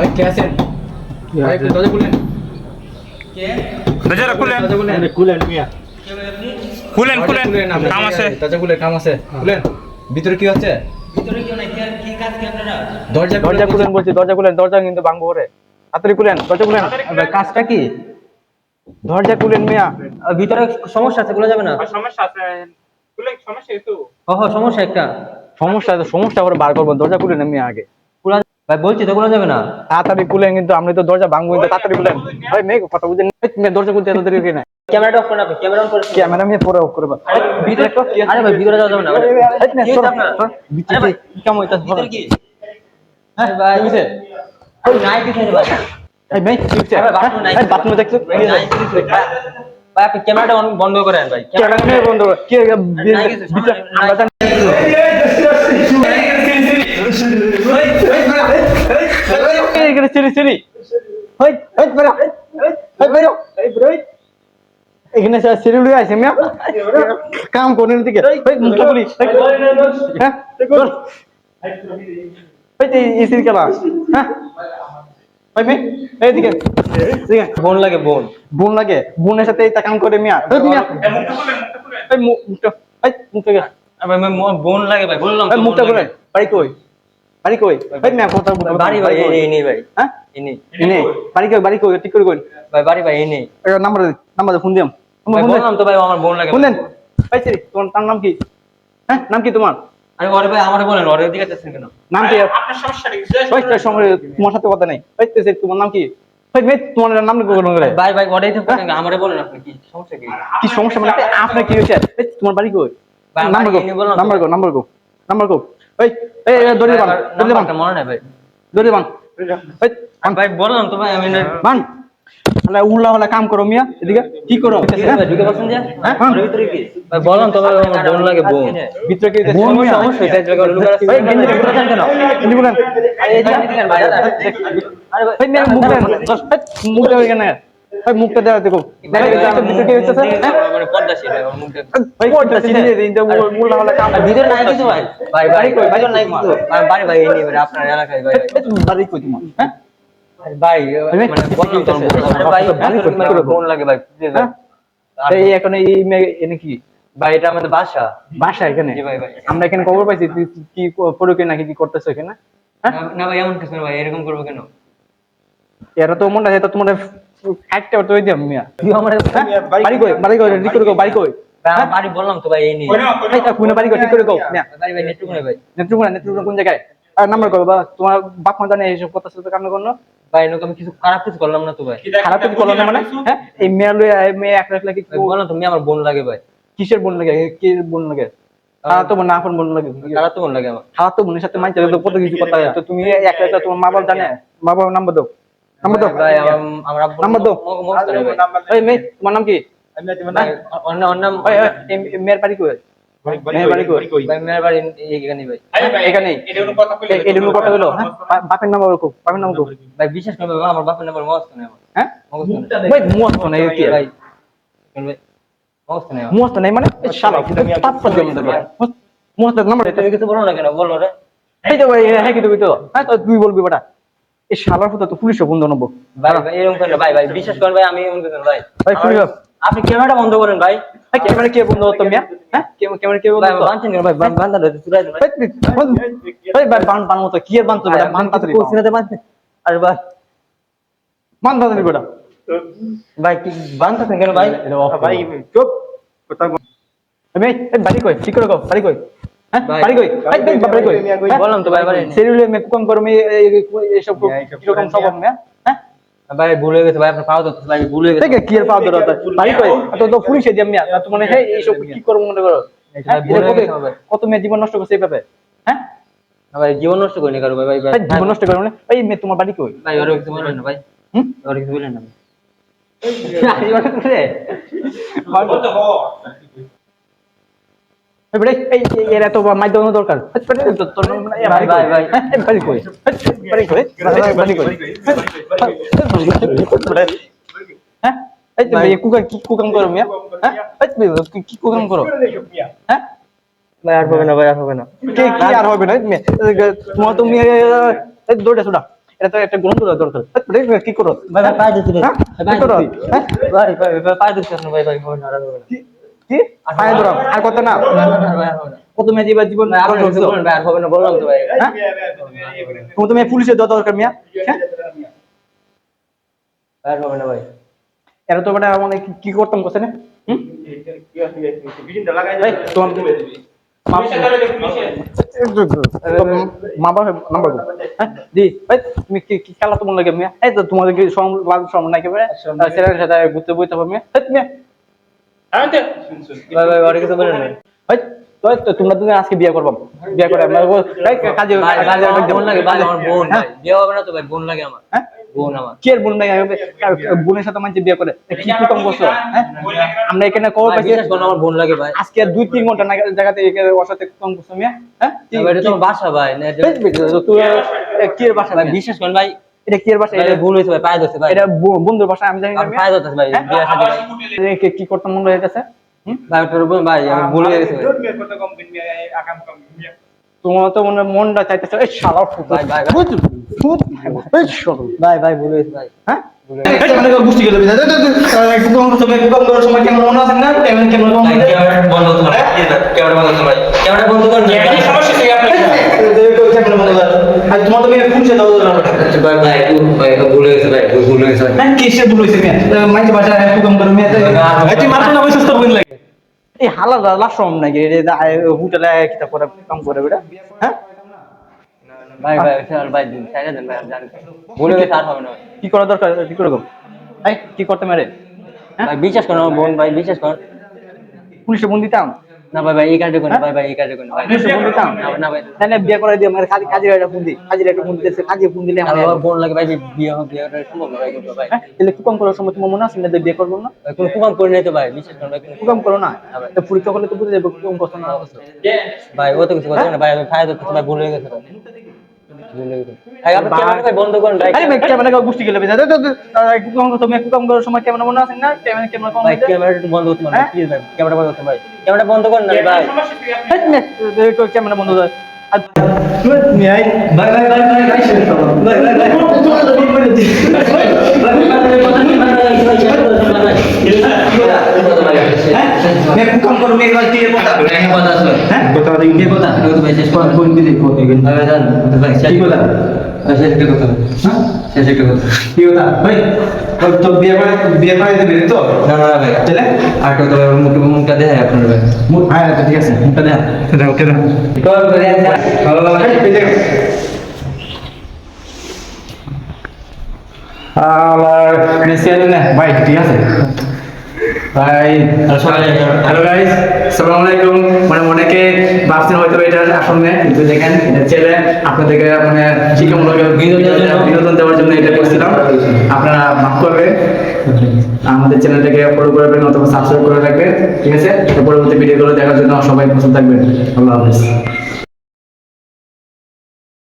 ভাই কে আছেন? ভাই একটু দরজা খুলেন। দরজাটা খুলেন। দরজা খুলেন। খুলেন মিয়া। খুলেন দরজা খুলেন। খুলেন আপনি। কাম আছে। দরজা খুলে কাম আছে। খুলেন। ভিতরে কি হচ্ছে? দরজা দরজা খুলেন বলছি দরজা খুলেন দরজা কিন্তু ভাঙবো খুলেন দরজা খুলেন। কাজটা কি? দরজা খুলেন মিয়া। আর ভিতরে সমস্যা আছে খোলা যাবে না? সমস্যা আছে। খুলে সমস্যা তো হো, সমস্যা একটা। সমস্যা আছে সমস্যা করে বার করব। দরজা খুলেন মিয়া আগে। খোলা ভাই বলছি তো যাবে না তাড়াতাড়ি খুলেন কিন্তু আপনি তো দরজা ভাঙবো কিন্তু তাড়াতাড়ি খুলেন ভাই মেয়ে কথা বুঝেন মেয়ে দরজা খুলতে এত দেরি কি না ক্যামেরাটা অফ করেন ক্যামেরা অন করে ক্যামেরা মেয়ে পরে অফ করবা ভিতরে আরে ভাই ভিতরে যাওয়া যাবে না কি আপনার? ভাই, কি কাম ভিতরে কি হ্যাঁ, ভাই? নাই কিছু এই বাথরুমে দেখছ? আপনি ক্যামেরাটা অন বন্ধ করেন ভাই ক্যামেরা বন্ধ করো। কি ভিতরে- আমরা এখানে সিঁড়ি, সিঁড়ি। হই, হই, বেরো। হই, বেরো। এখানে সে সিঁড়ি উড়ে আছে মিয়া। কাম করেন দিকে হই, মুখটা খুলি। হ্যাঁ হই, এই এই সিঁড়ি হ্যাঁ। বোন লাগে বোন। বোন লাগে। বোনের সাথে এইটা কাম করে মিয়া। মিয়া। মুখটা মুখটা ভাই ভাই, বোন লাগে ভাই বললাম মুখটা লাগে। খুলে কই? বাড়ি কই? কথা বলতে বাড়ি ভাই এই নেই, ভাই। হ্যাঁ? এই নেই বাড়ি কই বাড়ি কই ঠিক করে কই ভাই বাড়ি ভাই এই নাম্বার নাম্বার ফোন দিম ভাই বললাম তো ভাই আমার বোন লাগে। ফোন দেন। এই সিরি তোমার তার নাম কি? হ্যাঁ নাম কি তোমার? আরে ওরে ভাই আমারে বলেন ওরে দিকে যাচ্ছেন কেন? নাম কি? আপনার সমস্যা কি ওই তোর সঙ্গে তোমার সাথে কথা নাই। তোমার নাম কি? তোমার নাম কি করে ভাই ভাই ওরেই তো আমারে বলেন আপনি কি সমস্যা কি? কি সমস্যা? মানে আপনার কি হয়েছে? তোমার বাড়ি কই? ভাই, নাম্বার কো। নাম্বার কো নাম্বার কো নাম্বার কো। এই এই দড়ি বান দড়ি বান মনে নাই ভাই দড়ি বান ভাই বললাম তো ভাই আমি বান আলা উল্লা হলা কাম করো মিয়া এদিকে কি করো ভাই ঢুকে বসেন যে হ্যাঁ? ভিতরে কি ভাই বললাম তো ভাই বোন লাগে বোন ভিতরে কি জায়গা গেঞ্জি কেন গেঞ্জি আরে মুখ দেন এই মুখটা দেওয়া দেখো। ভাই ভাই ভাই ভাই ভাই ভাই। ভাই হ্যাঁ? ভাই মানে ভাই? মানে ভাই ভাই। হ্যাঁ? ভাই এটা আমাদের বাসা। বাসা এখানে? ভাই, ভাই। আমরা এখানে খবর পাইছি কি পড়ুকে নাকি কি করতেছো এখানে? হ্যাঁ? না- ভাই এমন কিছু না ভাই এরকম করব কেন? এরা তো মনে হয় তো তোমার একটা তো ওই দিম মিয়া। তুই আমার হ্যাঁ? বাড়ি কই? বাড়ি কই? ঠিক করে কও বাড়ি কই? বাড়ি বললাম তো ভাই এই নেই এই তা কুইনা বাড়ি কই? ঠিক করে কও মিয়া। বাড়ি ভাই। ভাই নেত্রকোনা নেত্রকোনা কোন জায়গায়? আর নাম্বার কো বা তোমার বাপ মা জানে এইসব কথা সাথে কাম করনো ভাই এরকম আমি কিছু খারাপ কিছু করলাম না তো ভাই। খারাপ কিছু করল না মানে? হ্যাঁ? এই মেয়ে লয়ে এই মেয়ে এক লাখ লাগে ভাই, বললাম তুমি আমার বোন লাগে ভাই। কিসের বোন লাগে? কি বোন লাগে? খারাপ তো বোন না আপন বোন লাগে। খারাপ তো বোন লাগে আমার। খারাপ তো বোনের সাথে তো কত কিছু কথা হয়। তো তুমি এক লাখ তোমার মা বাবা জানে? মা বাবার নাম্বার দাও। নাম্বার দাও ভাই আমার- নাম্বার দাও। এই তোমার নাম? কি মেয়ের বাড়ি কই? হ্যাঁ। বাপের নাম কো ভাই বিশেষ করে আমার বাপের নাম্বার মুখস্থ নেই হ্যাঁ? মুখস্থ নেই। ভাই মুয়াস্ত নাই মানে শালা তাপ নাম্বার কিছু বলো না কেন? বলো রে। এই তো ভাই হ্যাঁ কি তুমি তো। হ্যাঁ তুই বলবি বেটা। এই শালার ফুটা তো পুলিশও বন্ধ নব। ভাই ভাই এরকম করেন ভাই ভাই বিশ্বাস করেন ভাই আমি এমন করেন ভাই ভাই পুলিশ আপনি ক্যামেরাটা বন্ধ করেন ভাই। ভাই ক্যামেরা কে বন্ধ মিয়া? হ্যাঁ? ক্যামেরা কে বন্ধ ভাই বানছেন ভাই বান- বান্ধা রয়েছে চুরাই দেন ভাই। ভাই তুই- ভাই ভাই বান বান মতো কি এর বান তো বেটা বান আরে ভাই। বান তাড়াতাড়ি বেটা। ভাই কি কেন ভাই? ভাই চুপ। কথা আমি এই বাড়ি কই? ঠিক করে কও বাড়ি কই। বাড়ি কই এই বাড়ি কই হ্যাঁ? বললাম তো ভাই বাড়ি সেরিলে মে কম করো মে এইসব কীরকম স্বভাব মে হ্যাঁ ভাই ভুল গেছে ভাই আপনার পাও ধরতে ভাই ভুল গেছে কি এর পাওয়া দরকার বাড়ি কই তো তো পুলিশে দিয়ে মিয়া তো মানে হ্যাঁ এইসব কি করব মনে করো হ্যাঁ, হয়ে কত- মেয়ে জীবন নষ্ট করছে এইভাবে হ্যাঁ ভাই জীবন নষ্ট করিনি কারও ভাই ভাই ভাই ভাই, জীবন নষ্ট করো মানে এই মেয়ে তোমার বাড়ি কই ভাই ওরে কিছু বলেন না ভাই হুম ওরে কিছু বলেন না এই বেটা, এই এই- এরা তো মাইদন দরকার এই বেটা, তো তোর এ বাড়ি ভাই, কই? ভাই। হ্যাঁ, এই বাড়ি কই এই বাড়ি কই এই বাড়ি কই হ্যাঁ এই তো ভাই। এই কুকার কি কুকাম করো মিয়া হ্যাঁ এই তো কি- কি কুকাম করো হ্যাঁ ভাই আর হবে না ভাই আর হবে না কে কি আর হবে না মেয়ে তোমার তো মেয়ে এই দৌড়ে সুডা এটা তো একটা গ্রহণ করা দরকার এই, এই, কি করো ভাই ভাই পায়ে দিতে হ্যাঁ? ভাই কি করো? হ্যাঁ? ভাই ভাই ভাই পায়ে দিতে ভাই ভাই হবে না আর হবে না কি? পায়ে ধরো আর কত না? কত মেয়ে জীবন জীবন আর হবে না বললাম তো ভাই। হ্যাঁ? তুমি তুমি পুলিশে দেওয়া দরকার মিয়া। হ্যাঁ? আর হবে না ভাই। এরা তো মানে মানে কি- কি করতাম কোসে না মা বাবা নাম্বার হ্যাঁ? দি তুমি কি কি খেলা তোমার লাগে মিয়া? এই তো তোমাদের কি সম লাগ নাই কেবে ছেলের সাথে ঘুরতে বইতে হবে মিয়া? মিয়া আমি তো তোমরা দুজন আজকে বিয়ে করবাম বিয়ে করে আমার কাজে আমার বোন লাগে ভাই আমার বোন হ্যাঁ? বিয়ে হবে না তো ভাই বোন লাগে আমার। হ্যাঁ? বোন আমার। কি বোন ভাই বোনের সাথে মানুষ বিয়ে করে কি হ্যাঁ? আমরা এখানে কবে পাইছি। বিশ্বাস আমার বোন লাগে ভাই। আজকে দুই তিন ঘণ্টা না জায়গাতে এখানে ওর সাথে কুতম করছ মিয়া। হ্যাঁ? এটা বাসা ভাই তুই কি বাসা ভাই মিয়া? করেন ভাই এটা কি এর বাসা এটা ভুল হয়েছে ভাই পায়ে ধরছে ভাই। এটা বন্ধুর বাসা আমি জানি না আমি মিয়া। ভাই হ্যাঁ? বিয়ে শাদী কে- কি করতাম মনে হইতেছে হুম? ভাই উপর ভাই আমি ভুল হয়ে গেছে ভাই। তোমার তো মনে মনটা চাইতেছে এই শালা ফুট। ভাই, ভাই, ভাই। ফুট এই ভাই ভাই ভুল হয়েছে ভাই। হ্যাঁ? এই মানে গুষ্টি ভাই ভাই একটু ভাই ভুল হয়েছে ভাই ভুল হয়েছে ভাই। কিসে ভুল হইছে মেয়ে? মাইতে বাসা একটু কম করে মেয়ে। এই তুই মাত্র না বসে তো বুঝ লাগে। এই হালা লাশ রম নাকি? এটা হোটেলে কিতা করে কাম করে বেটা। হ্যাঁ? ভাই ভাই স্যার ভাই দিন সাইডে দেন ভাই জানি। ভুল হয়ে গেছে আর হবে না কি করা দরকার? কি করে গো এই কি করতে মেরে? হ্যাঁ? ভাই বিশ্বাস করেন আমার বোন ভাই বিশ্বাস করেন পুলিশে বন্দি দিতাম না ভাই ভাই এই কাজে কোন ভাই ভাই এই কাজে কোন ভাই। না ভাই। না বিয়ে করে দিও মানে খালি কাজে একটা ফোন দি কাজে একটা ফোন দিতেছে কাজে ফোন দিলে আমার বোন লাগে ভাই বিয়ে হবে বিয়ে করা সম্ভব না ভাই কিন্তু ভাই। হ্যাঁ তাহলে কি করার সময় তোমার মনে আছে না বিয়ে করব না? কোন করে নাই তো ভাই বিশেষ করে ভাই করো না। তো পরীক্ষা করলে তো বুঝে যাবে না। ভাই ও তো কিছু কথা না ভাই আমি ফায়দা তো ভাই ভুল হয়ে গেছে। বন্ধ করেন ভাই আরে ভাই ক্যামেরা গুষ্টি গেলে বেজা তো কি কম তুমি করার সময় ক্যামেরা মনে আছে না ক্যামেরা ক্যামেরা কম? ক্যামেরা একটু বন্ধ করতে হ্যাঁ? প্লিজ ভাই ক্যামেরা বন্ধ করতে ভাই ক্যামেরা বন্ধ করেন না ভাই ক্যামেরা বন্ধ করে ভাই ভাই ভাই ভাই ভাই ভাই ভাই ভাই ভাই ভাই ভাই ভাই ভাই ভাই তোমার তো বিয়ে করে দিই হ্যাঁ মে কম করো মে গল দিয়ে কথা? হ্যাঁ কথা বলি কে কথা? কোন দিদি কোন দিদি কি কথা। হ্যাঁ কি কথা? ভাই তো- তো বিয়ে করে বিয়ে করে দিবি তো? চলে মুখটা দেখে আপনার ভাই। মুখ হ্যাঁ তো ঠিক আছে মুখটা দেখা। দেখা ওকে দেখা ভালো লাগা এই দেখ আমার মেসেজ না? ভাই ঠিক আছে। ভাই হ্যালো গাইস আসসালামু আলাইকুম মানে অনেকে ভাবছেন হয়তো এটা আসলে কিন্তু দেখেন এটা ছেলে আপনাদেরকে মানে শিক্ষামূলক বিনোদন বিনোদন দেওয়ার জন্য এটা করছিলাম। আপনারা মাফ করবেন আমাদের চ্যানেলটাকে ফলো করবেন অথবা সাবস্ক্রাইব করে রাখবেন। ঠিক আছে? পরবর্তী ভিডিওগুলো দেখার জন্য সবাই পছন্দ থাকবেন। আল্লাহ হাফেজ।